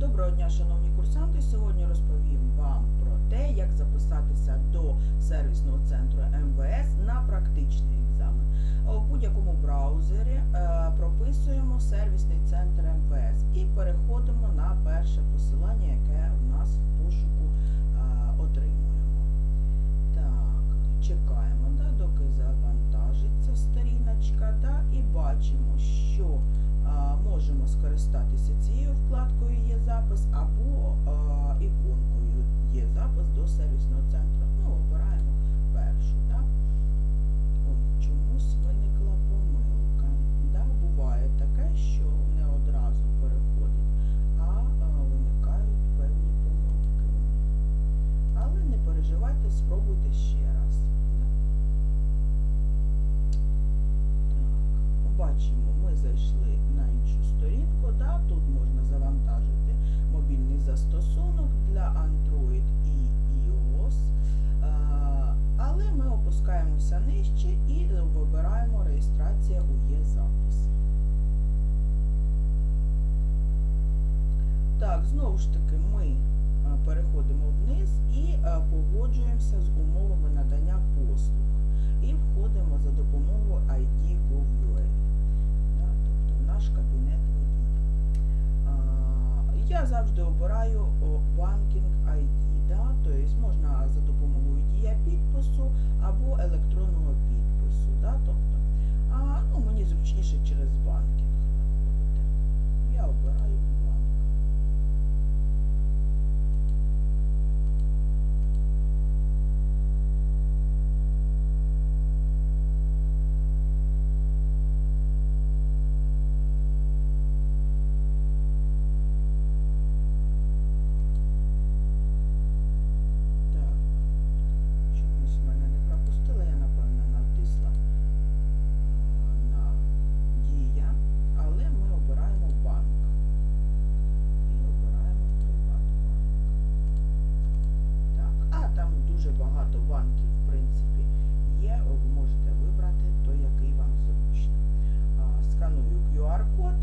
Доброго дня, шановні курсанти. Сьогодні розповім вам про те, як записатися до сервісного центру МВС на практичний екзамен. У будь-якому браузері е, прописуємо сервісний центр МВС і переходимо на перше посилання, яке у нас в пошуку е, отримуємо. Так, чекаємо, да, доки завантажиться сторіночка, да, і бачимо, що можемо скористатися цією вкладкою бачимо, ми зайшли на іншу сторінку. Да? Тут можна завантажити мобільний застосунок для Android і iOS. Але ми опускаємося нижче і вибираємо реєстрація у є-запис. Так, знову ж таки, ми переходимо вниз і погоджуємося з умовами надання послуг. Я завжди обираю Banking ID. Да, тобто можна за допомогою дія підпису або електронного підпису. Да, тобто, а, ну, мені зручніше через банкінг заходити. Я обираю банк. Так. Чомусь мене не пропустила, я напевно натисла а, на дія, але ми обираємо банк. І обираємо Приватбанк. Так, а там дуже багато банків, в принципі, є. Ви можете вибрати той, який вам зручно. Сканую QR-код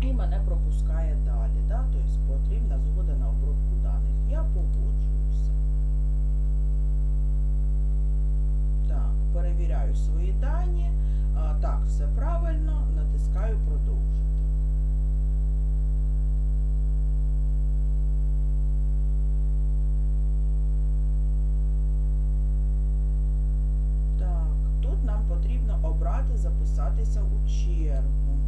і мене пропускає далі. Да? Тобто потрібна згода на обробку даних. Я погоджуюся. Так, перевіряю свої дані. Так, все правильно, натискаю продовжити. Так, тут нам потрібно обрати записатися у чергу.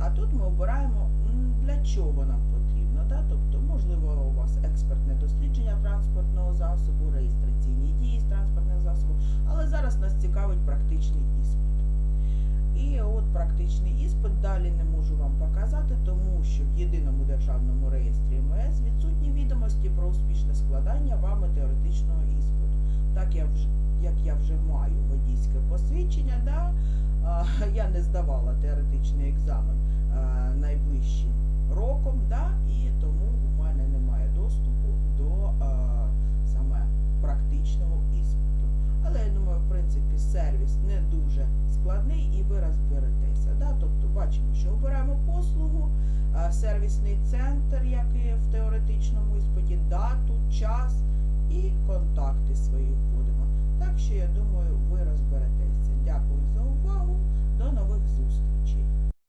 А тут ми обираємо, для чого нам потрібно. Да? Тобто, можливо, у вас експертне дослідження транспортного засобу, реєстраційні дії з транспортного засобу, але зараз нас цікавить практичний іспит. І от практичний іспит далі не можу вам показати, тому що в єдиному державному реєстрі МВС відсутні відомості про успішне складання вами теоретичного іспиту. Так я вже, як я вже маю водійське посвідчення, да, я не здавала теоретичний екзамен найближчим роком, да, і тому у мене немає доступу до саме практичного іспиту. Але я думаю, в принципі, сервіс не дуже складний і ви розберетеся. Да? Тобто бачимо, що обираємо послугу, сервісний центр, як і в теоретичному іспиті, дату, час і контакти